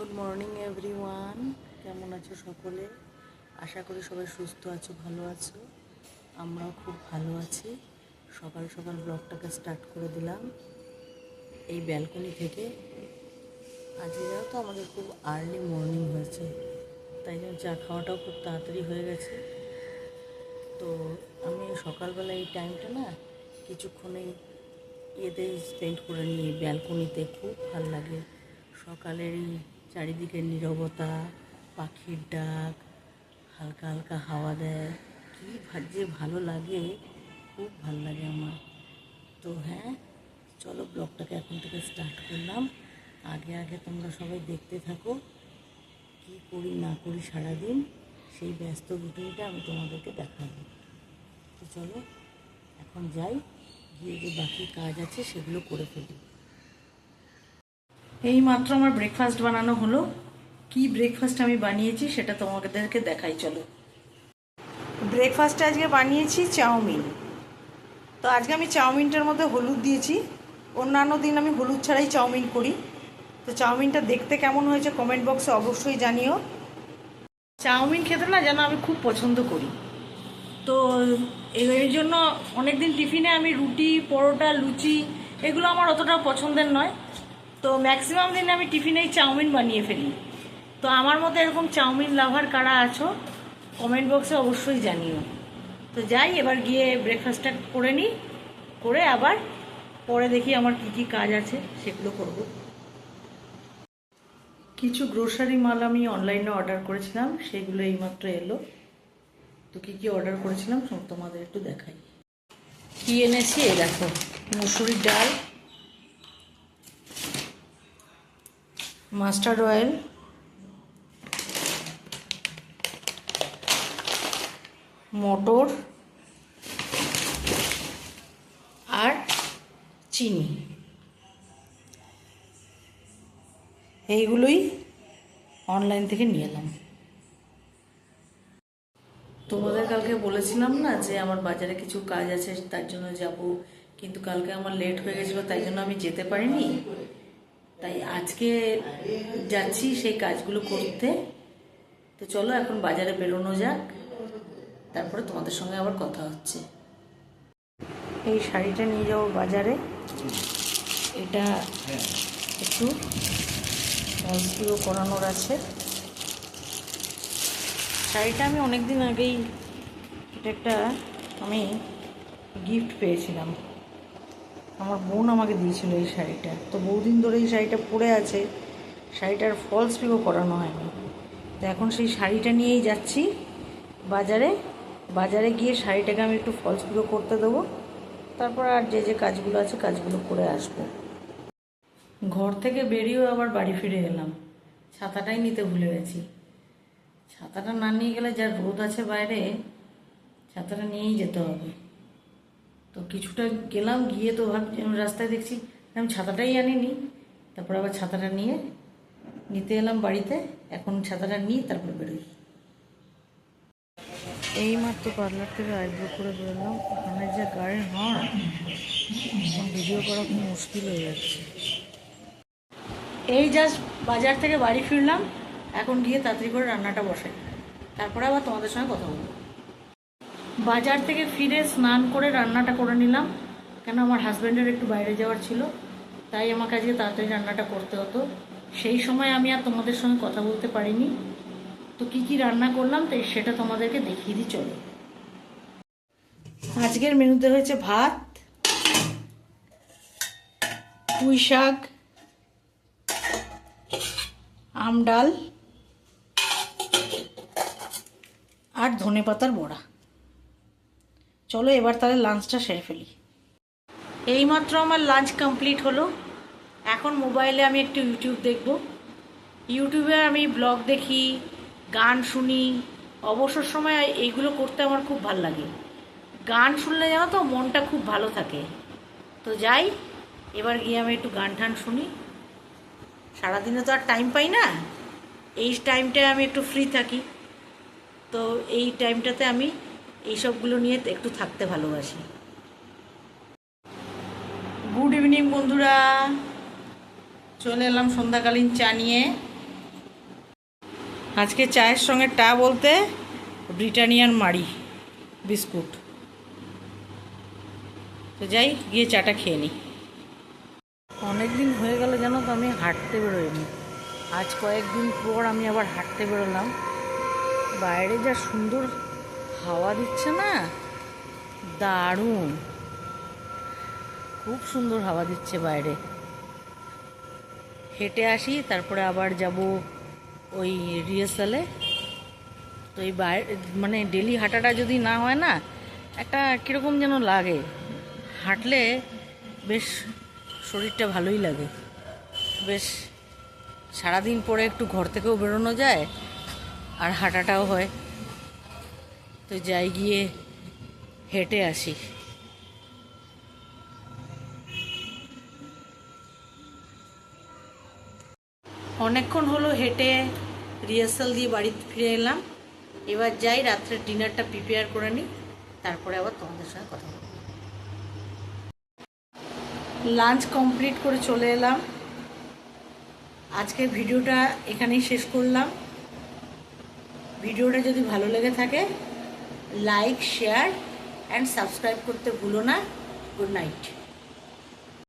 Good morning everyone কেমন আছো সকলে? আশা করি সবাই সুস্থ আছো, ভালো আছো। আমরাও খুব ভালো আছি। সকাল সকাল ব্লগটাকে স্টার্ট করে দিলাম। এই ব্যালকনি থেকে। আজকে তো আমাদের খুব আর্লি মর্নিং হয়েছে। তাই জন্য চা খাওয়াটাও খুব তাড়াতাড়ি হয়ে গেছে। তো আমি সকালবেলা এই টাইমটা না কিছুক্ষণেই ইয়েতেই স্পেন্ড করে নিই। ব্যালকনিতে খুব ভালো লাগে। সকালের এই চারিদিকের নীরবতা, পাখির ডাক, হালকা হালকা হাওয়া দেয়। কী যে ভালো লাগে, খুব ভালো লাগে আমার। তো হ্যাঁ চলো ব্লগটাকে এখন থেকে স্টার্ট করলাম। আগে আগে তোমরা সবাই দেখতে থাকো, কী করি না করি সারাদিন, সেই ব্যস্ত রুটিনটা আমি তোমাদেরকে দেখাবো। তো চলো, এখন যাই, গিয়ে যে বাকি কাজ আছে সেগুলো করে ফেলি। এই মাত্র আমার ব্রেকফাস্ট বানানো হলো। কি ব্রেকফাস্ট আমি বানিয়েছি সেটা তোমাদেরকে দেখাই চলো। ব্রেকফাস্টে আজকে বানিয়েছি চাউমিন। তো আজকে আমি চাউমিনটার মধ্যে হলুদ দিয়েছি। অন্যান্য দিন আমি হলুদ ছাড়াই চাউমিন করি। তো চাউমিনটা দেখতে কেমন হয়েছে কমেন্ট বক্সে অবশ্যই জানিও। চাউমিন খেতে না যেন আমি খুব পছন্দ করি। তো এই জন্য অনেক দিন টিফিনে আমি রুটি পরোটা লুচি এগুলো আমার অতটা পছন্দের নয়। তো ম্যাক্সিমাম দিন আমি টিফিনেই চাউমিন বানিয়ে ফেলি। তো আমার মতো এরকম চাউমিন লাভার কারা আছো কমেন্ট বক্সে অবশ্যই জানিও। তো যাই, এবার গিয়ে ব্রেকফাস্টটা করে নিই করে আবার পরে দেখি আমার কি কি কাজ আছে, সেগুলো করব। কিছু গ্রোসারি মাল আমি অনলাইনে অর্ডার করেছিলাম, সেগুলো এইমাত্র এলো। তো কী কী অর্ডার করেছিলাম তোমাদের একটু দেখাই। কি এনেছি? এই দেখো, মুসুরির ডাল মাস্টার্ড অয়েল। মটর। আর চিনি। এইগুলোই অনলাইন থেকে নিয়ে এলাম। তোমাদের কালকে বলেছিলাম না যে আমার বাজারে কিছু কাজ আছে, তার জন্য যাব। কিন্তু কালকে আমার লেট হয়ে গেছিল, তাই জন্য আমি যেতে পারিনি। তাই আজকে যাচ্ছি সেই কাজগুলো করতে। তো চলো এখন বাজারে বেরোনো যাক। তারপরে তোমাদের সঙ্গে আবার কথা হচ্ছে। এই শাড়িটা নিয়ে যাব বাজারে। এটা একটু মলসিও করানোর আছে। শাড়িটা আমি অনেক দিন আগেই, এটা একটা আমি গিফট পেয়েছিলাম। আমার বোন আমাকে দিয়েছিল এই শাড়িটা। তো বহুদিন ধরে এই শাড়িটা পরে আছে। শাড়িটার ফলস পিকও করানো হয়নি। তো এখন সেই শাড়িটা নিয়েই যাচ্ছি বাজারে। বাজারে গিয়ে শাড়িটাকে আমি একটু ফলস পিকো করতে দেবো। তারপর আর যে যে কাজগুলো আছে কাজগুলো করে আসব। ঘর থেকে বেরিয়েও আবার বাড়ি ফিরে এলাম। ছাতাটাই নিতে ভুলে গেছি। ছাতাটা না নিয়ে গেলে যা রোদ আছে বাইরে, ছাতাটা নিয়েই যেতে হবে। তো কিছুটা গেলাম গিয়ে তো ভাবছি আমি রাস্তায় দেখছি আমি ছাতাটাই আনিনি। তারপর আবার ছাতাটা নিয়ে নিতে এলাম বাড়িতে এখন ছাতাটা নিই তারপর বেরোই। এই মাত্র পার্লার থেকে আইব্রো করে বেরোলাম ওখানে যে গাড়ির হর্ন এখন ভিডিও করা খুব মুশকিল হয়ে যাচ্ছে। এই জাস্ট বাজার থেকে বাড়ি ফিরলাম এখন গিয়ে তাড়াতাড়ি করে রান্নাটা বসাই। তারপরে আবার তোমাদের সঙ্গে কথা বলব। বাজার থেকে ফিরে স্নান করে রান্নাটা করে নিলাম। কেন আমার হাজব্যান্ডের একটু বাইরে যাওয়ার ছিল, তাই আমাকে আজকে তাড়াতাড়ি রান্নাটা করতে হতো। সেই সময় আমি আর তোমাদের সঙ্গে কথা বলতে পারিনি। তো কি কি রান্না করলাম, তাই সেটা তোমাদেরকে দেখিয়ে দিই, চলো। আজকের মেনুতে হয়েছে ভাত, পুঁই শাক, আম ডাল আর ধনে পাতার বড়া। চলো এবার তাহলে লাঞ্চটা সেরে ফেলি। এইমাত্র আমার লাঞ্চ কমপ্লিট হলো। এখন মোবাইলে আমি একটু ইউটিউব দেখব। ইউটিউবে আমি ব্লগ দেখি, গান শুনি। অবসর সময় এইগুলো করতে আমার খুব ভালো লাগে। গান শুনলে জানো তো, মনটা খুব ভালো থাকে। তো যাই, এবার গিয়ে আমি একটু গান টান শুনি। সারাদিনে তো আর টাইম পাই না। এই টাইমটায় আমি একটু ফ্রি থাকি। তো এই টাইমটাতে আমি এইসবগুলো নিয়ে একটু থাকতে ভালোবাসি। গুড ইভিনিং বন্ধুরা। চলে এলাম সন্ধ্যাকালীন চা নিয়ে। আজকে চায়ের সঙ্গে টা বলতে ব্রিটানিয়ার মারি বিস্কুট। তো যাই, গিয়ে চাটা খেয়ে নিই। অনেক দিন হয়ে গেল জানো তো আমি হাঁটতে বেরোইনি। আজ কয়েকদিন পর আমি আবার হাঁটতে বেরোলাম। বাইরে যা সুন্দর হাওয়া দিচ্ছে না? দারুণ। খুব সুন্দর হাওয়া দিচ্ছে বাইরে। হেঁটে আসি, তারপরে আবার যাব ওই রিহার্সালে তো এই বাইরে মানে ডেলি হাঁটাটা যদি না হয় না, একটা কীরকম যেন লাগে। হাঁটলে বেশ শরীরটা ভালোই লাগে। বেশ সারাদিন পরে একটু ঘর থেকেও বেরোনো যায়, আর হাঁটাটাও হয়। তো যাই গিয়ে হেঁটে আসি। অনেকক্ষণ হলো হেঁটে রিহার্সাল দিয়ে বাড়ি ফিরে এলাম। এবার যাই, রাত্রে ডিনারটা প্রিপেয়ার করে নিই, তারপরে আবার তোমাদের সঙ্গে কথা বলব। লাঞ্চ কমপ্লিট করে চলে এলাম। আজকের ভিডিওটা এখানেই শেষ করলাম। ভিডিওটা যদি ভালো লেগে থাকে লাইক শেয়ার অ্যান্ড সাবস্ক্রাইব করতে ভুলো না। Good night